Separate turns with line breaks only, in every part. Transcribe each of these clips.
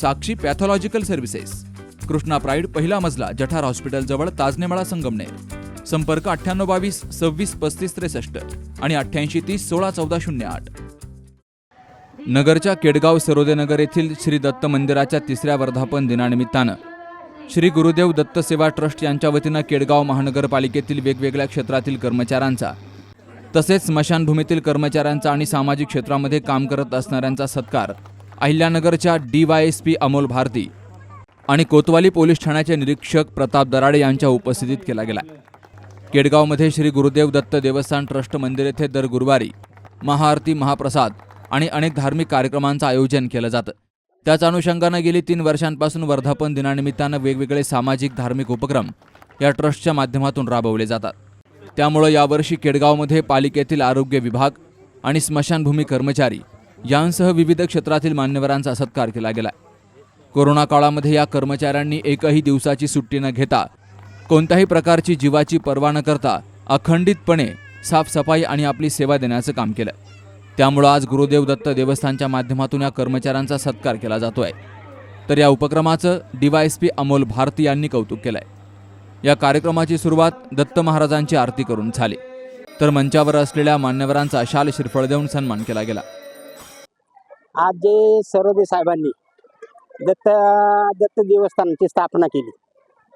Sakshi Pathological Services. Krishna Pride पहिला मजला जठार हॉस्पिटलजवळ ताजनेमाळा संगमनेर. संपर्क अठ्ठ्याण्णव बावीस सव्वीस पस्तीस त्रेसष्ट आणि अठ्ठ्याऐंशी तीस सोळा चौदा शून्य आठ. नगरच्या केडगाव सरोदेनगर येथील श्री दत्त मंदिराच्या तिसऱ्या वर्धापन दिनानिमित्तानं श्री गुरुदेव दत्त सेवा ट्रस्ट यांच्या वतीनं केडगाव महानगरपालिकेतील वेगवेगळ्या क्षेत्रातील कर्मचाऱ्यांचा तसेच स्मशानभूमीतील कर्मचाऱ्यांचा आणि सामाजिक क्षेत्रामध्ये काम करत असणाऱ्यांचा सत्कार अहिल्यानगरच्या D Y S P Amol Bharati आणि कोतवाली पोलीस ठाण्याचे निरीक्षक प्रताप दराडे यांच्या उपस्थितीत केला गेला. केडगावमध्ये श्री गुरुदेव दत्त देवस्थान ट्रस्ट मंदिर येथे दर गुरुवारी महाआरती महाप्रसाद आणि अनेक धार्मिक कार्यक्रमांचं आयोजन केलं जातं. त्याच अनुषंगानं गेली तीन वर्षांपासून वर्धापन दिनानिमित्तानं वेगवेगळे सामाजिक धार्मिक उपक्रम या ट्रस्टच्या माध्यमातून राबवले जातात. त्यामुळं यावर्षी केडगावमध्ये पालिकेतील आरोग्य विभाग आणि स्मशानभूमी कर्मचारी यांसह विविध क्षेत्रातील मान्यवरांचा सत्कार केला गेला कोरोना काळामध्ये या कर्मचाऱ्यांनी एकही दिवसाची सुट्टी न घेता कोणत्याही प्रकारची जीवाची पर्वा न करता अखंडितपणे साफसफाई आणि आपली सेवा देण्याचं काम केलं त्यामुळं आज गुरुदेव दत्त देवस्थानच्या माध्यमातून या कर्मचाऱ्यांचा सत्कार केला जातो आहे तर या उपक्रमाचं डीवायएसपी अमोल भारती यांनी कौतुक आहे या कार्यक्रमाची सुरुवात दत्त महाराजांची आरती करून झाली. तर मंचावर असलेल्या मान्यवरांचा शाल श्रीफळ देऊन सन्मान केला गेला.
आज जे सरोदे साहेबांनी दत्त दत्त देवस्थानाची स्थापना केली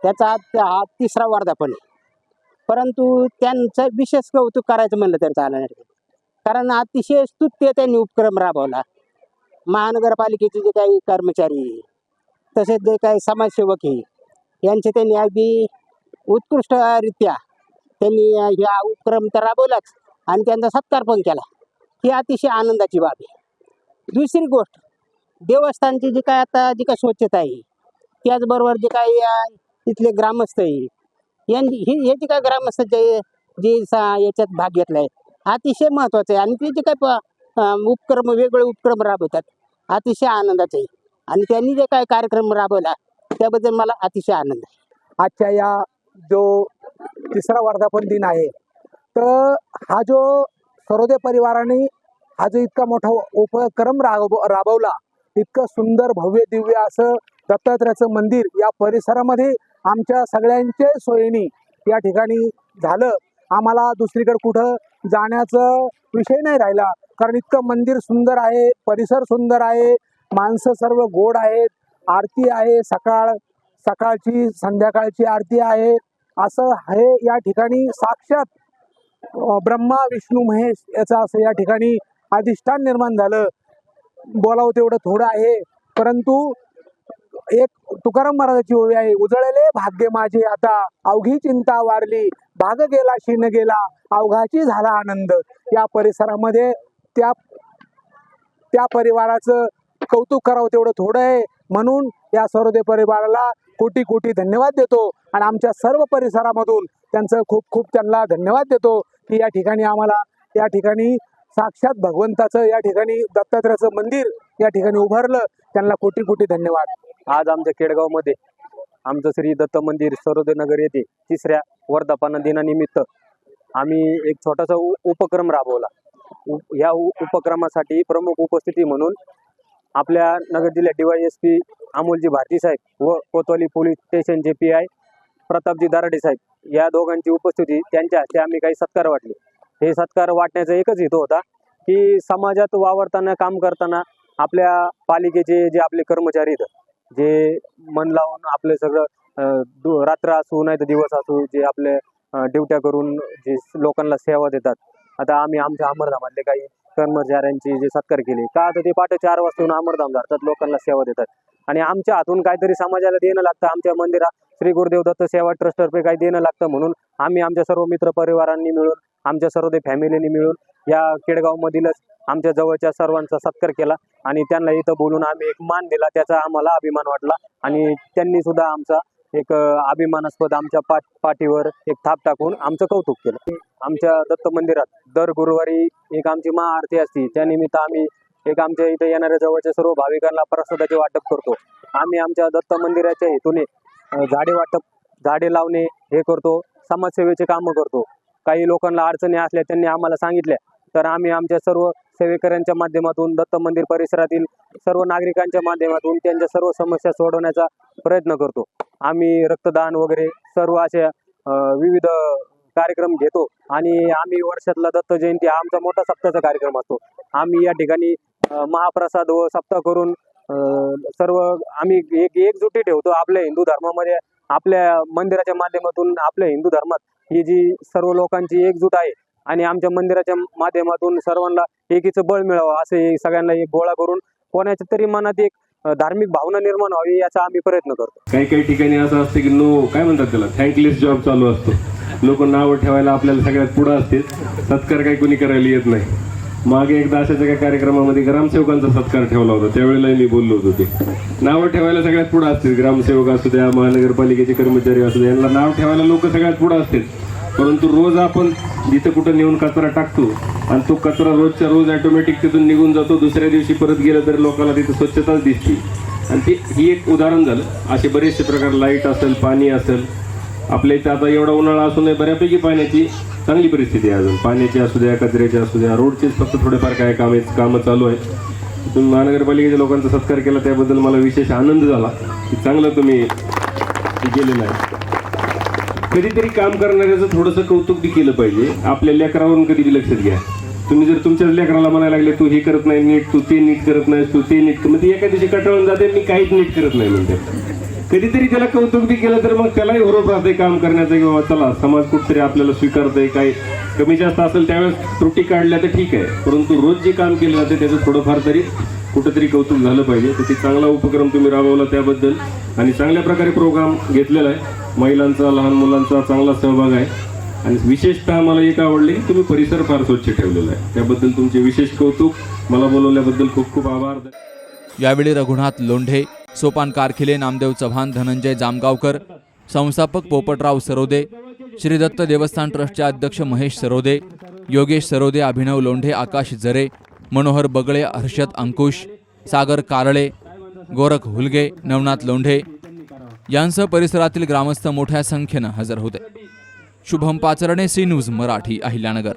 त्याचा आज हा तिसरा वर्धापन आहे. परंतु त्यांचं विशेष कौतुक करायचं म्हणलं तर चालणार नाही. कारण अतिशय स्तुत्य त्यांनी उपक्रम राबवला. महानगरपालिकेचे जे काही कर्मचारी तसेच जे काही समाजसेवक आहे यांचे त्यांनी अगदी उत्कृष्टरित्या त्यांनी ह्या उपक्रम तर राबवलाच आणि त्यांचा सत्कार पण केला. ही अतिशय आनंदाची बाब आहे. दुसरी गोष्ट देवस्थानची जी काय आता जी काय स्वच्छता आहे त्याचबरोबर जे काही तिथले ग्रामस्थ आहे यांची ही हे जे काय ग्रामस्थ जे जे सा- याच्यात भाग घेतला आहे अतिशय महत्त्वाचं आहे आणि ते जे काय उपक्रम वेगवेगळे उपक्रम राबवतात अतिशय आनंदाचे आहे. आणि त्यांनी जे काय कार्यक्रम राबवला त्याबद्दल मला अतिशय आनंद आहे.
आजच्या या जो तिसरा वर्धापन दिन आहे तर हा जो सरोदे परिवाराने हा जो इतका मोठा उपक्रम राब राबवला. इतकं सुंदर भव्य दिव्य असं दत्तात्रयाचं मंदिर या परिसरामध्ये आमच्या सगळ्यांच्या सोयीने या ठिकाणी झालं. आम्हाला दुसरीकडे कुठं जाण्याचं विषय नाही राहिला. कारण इतकं मंदिर सुंदर आहे परिसर सुंदर आहे माणसं सर्व गोड आहेत आरती आहे सकाळ सकाळची संध्याकाळची आरती आहे. असं हे या ठिकाणी साक्षात ब्रह्मा विष्णू महेश याचं असं या ठिकाणी अधिष्ठान निर्माण झालं. बोलावं तेवढं थोडं आहे. परंतु एक तुकाराम महाराजाची ओवी आहे. उजळले भाग्य माझे. आता अवघी चिंता वारली. भाग गेला शिन गेला. अवघाची झाला आनंद. या परिसरामध्ये त्या त्या परिवाराचं कौतुक करावं तेवढं थोडं आहे. म्हणून या सरोदे परिवाराला कोटी कोटी धन्यवाद देतो. आणि आमच्या सर्व परिसरामधून त्यांचं खूप खूप त्यांना धन्यवाद देतो की या ठिकाणी आम्हाला या ठिकाणी साक्षात भगवंताचं या ठिकाणी दत्तात्रयाचं मंदिर या ठिकाणी उभारलं. त्यांना कोटी कोटी धन्यवाद.
आज आमच्या केडगावमध्ये आमचं श्री दत्त मंदिर सरोदय नगर येथे तिसऱ्या वर्धापन दिनानिमित्त आम्ही एक छोटासा उ उपक्रम राबवला. ह्या या उपक्रमासाठी प्रमुख उपस्थिती म्हणून आपल्या नगर जिल्ह्यात D S P Amolji Bharati साहेब व कोतवाली पोलीस स्टेशनचे पी आय प्रतापजी दराडे साहेब या दोघांची उपस्थिती त्यांच्या हस्ते आम्ही काही सत्कार वाटले. हे सत्कार वाटण्याचा एकच हेतू होता की समाजात वावरताना काम करताना आपल्या पालिकेचे जे आपले कर्मचारी आहेत जे मन लावून आपलं सगळं अं, रात्र असू नाही तर दिवस असू जे आपले ड्युट्या करून जे लोकांना सेवा देतात. आता आम्ही आमच्या अमरधामातले काही कर्मचाऱ्यांचे जे सत्कार केले का आता ते पाठ चार वाजता येऊन अमरधाम धरतात लोकांना सेवा देतात. आणि आमच्या हातून काहीतरी समाजाला देणं लागतं आमच्या मंदिरात श्री गुरुदेव दत्त सेवा ट्रस्टतर्फे काही देणं लागतं म्हणून आम्ही आमच्या सर्व मित्र परिवारांनी मिळून आमच्या सर्व फॅमिलीने मिळून या केडगावमधीलच आमच्या जवळच्या सर्वांचा सत्कार केला आणि त्यांना इथं बोलून आम्ही एक मान दिला. त्याचा आम्हाला अभिमान वाटला आणि त्यांनी सुद्धा आमचा एक अभिमानास्पद आमच्या पाठ पाठीवर एक थाप टाकून आमचं कौतुक केलं. आमच्या दत्त मंदिरात दर गुरुवारी एक आमची महाआरती असते. त्यानिमित्त आम्ही एक आमच्या इथे येणाऱ्या जवळच्या सर्व भाविकांना प्रसादाचे वाटप करतो. आम्ही आमच्या दत्त मंदिराच्या हेतूने झाडे वाटप झाडे लावणे हे करतो. समाजसेवेचे कामं करतो. काही लोकांना अडचणी असल्या त्यांनी आम्हाला सांगितल्या. तर आम्ही आमच्या सर्व सेवेकऱ्यांच्या माध्यमातून दत्त मंदिर परिसरातील सर्व नागरिकांच्या माध्यमातून त्यांच्या सर्व समस्या सोडवण्याचा प्रयत्न करतो. आम्ही रक्तदान वगैरे सर्व अशा विविध कार्यक्रम घेतो आणि आम्ही वर्षातला दत्त जयंती हा आमचा मोठा सप्ताहाचा कार्यक्रम असतो. आम्ही या ठिकाणी महाप्रसाद व सप्ताह करून अं, सर्व आम्ही एक एकजुटी ठेवतो आपल्या हिंदू धर्मामध्ये आपल्या मंदिराच्या माध्यमातून आपल्या हिंदू धर्मात. ही जी सर्व लोकांची एकजूट आहे आणि आमच्या मंदिराच्या माध्यमातून सर्वांना एकीचं बळ मिळावं असे सगळ्यांना एक गोळा करून कोणाच्या तरी मनात एक धार्मिक भावना निर्माण व्हावी याचा आम्ही प्रयत्न करतो.
काही काही ठिकाणी असं असतं की नो काय म्हणतात त्याला? थँकलेस जॉब चालू असतो. लोक नावं ठेवायला आपल्याला सगळ्यात पुढं असते सत्कार काही कोणी करायला येत नाही. मागे एकदा अशाच एका कार्यक्रमामध्ये ग्रामसेवकांचा सत्कार ठेवला होता. त्यावेळेलाही मी बोललो होतो ते. नावं ठेवायला सगळ्यात पुढं असतील. ग्रामसेवक असू द्या महानगरपालिकेचे कर्मचारी असू द्या यांना नाव ठेवायला लोक सगळ्यात पुढं असतील. परंतु रोज आपण जिथं कुठं नेऊन कचरा टाकतो आणि तो कचरा रोजच्या रोज ऑटोमॅटिक तिथून निघून जातो दुसऱ्या दिवशी परत गेलं तर लोकांना तिथं स्वच्छताच दिसते. आणि ती ही एक उदाहरण झालं. असे बरेचसे प्रकार लाइट असेल पाणी असेल आपल्या इथं आता एवढा उन्हाळा असून बऱ्यापैकी पाण्याची चांगली परिस्थिती आहे अजून. पाण्याची असू द्या कचऱ्याची असू द्या रोडचेच फक्त थोडेफार काय कामे कामं चालू आहे तुम्ही महानगरपालिकेच्या लोकांचा सत्कार केला त्याबद्दल मला विशेष आनंद झाला की चांगलं तुम्ही हे केलेलं आहे. कधीतरी काम करणाऱ्याचं थोडंसं कौतुक बी केलं पाहिजे. आपल्या लेकरावरून कधी बी लक्षात घ्या. तुम्ही जर तुमच्या लेकराला म्हणायला लागले तू हे करत नाही नीट तू ते नीट करत नाही तू ते नीट मग म्हणजे ती एका दिवशी कटाळून जाते मी काहीच नीट करत नाही म्हणते. कधीतरी त्याला कौतुक बी केलं तर मग त्यालाही बरोबर राहते काम करण्याचं किंवा चला समाज कुठतरी आपल्याला स्वीकारतंय काही कमी जास्त असेल त्यावेळेस त्रुटी काढल्या तर ठीक आहे. परंतु रोज जे काम केलं जाते त्याचं थोडंफार तरी कुठंतरी कौतुक झालं पाहिजे. तर ते चांगला उपक्रम तुम्ही राबवला त्याबद्दल. आणि चांगल्या प्रकारे प्रोग्राम घेतलेला आहे. महिलांचा लहान मुलांचा चांगला सहभाग आहे. आणि विशेषतः मला एक आवडले की तुम्ही परिसर फार स्वच्छ ठेवलेला आहे. त्याबद्दल तुमचे विशेष कौतुक. मला बोलवल्याबद्दल खूप खूप आभार.
यावेळी रघुनाथ लोंढे सोपान कारखिले नामदेव चव्हाण धनंजय जामगावकर संस्थापक पोपटराव सरोदे श्री दत्त देवस्थान ट्रस्टचे अध्यक्ष महेश सरोदे योगेश सरोदे अभिनव लोंढे आकाश जरे मनोहर बगळे हर्षद अंकुश सागर कारळे गोरख हुलगे नवनाथ लोंढे यांसह परिसरातील ग्रामस्थ मोठ्या संख्येनं हजर होते. Shubham Pacharne C news Marathi Ahilyanagar.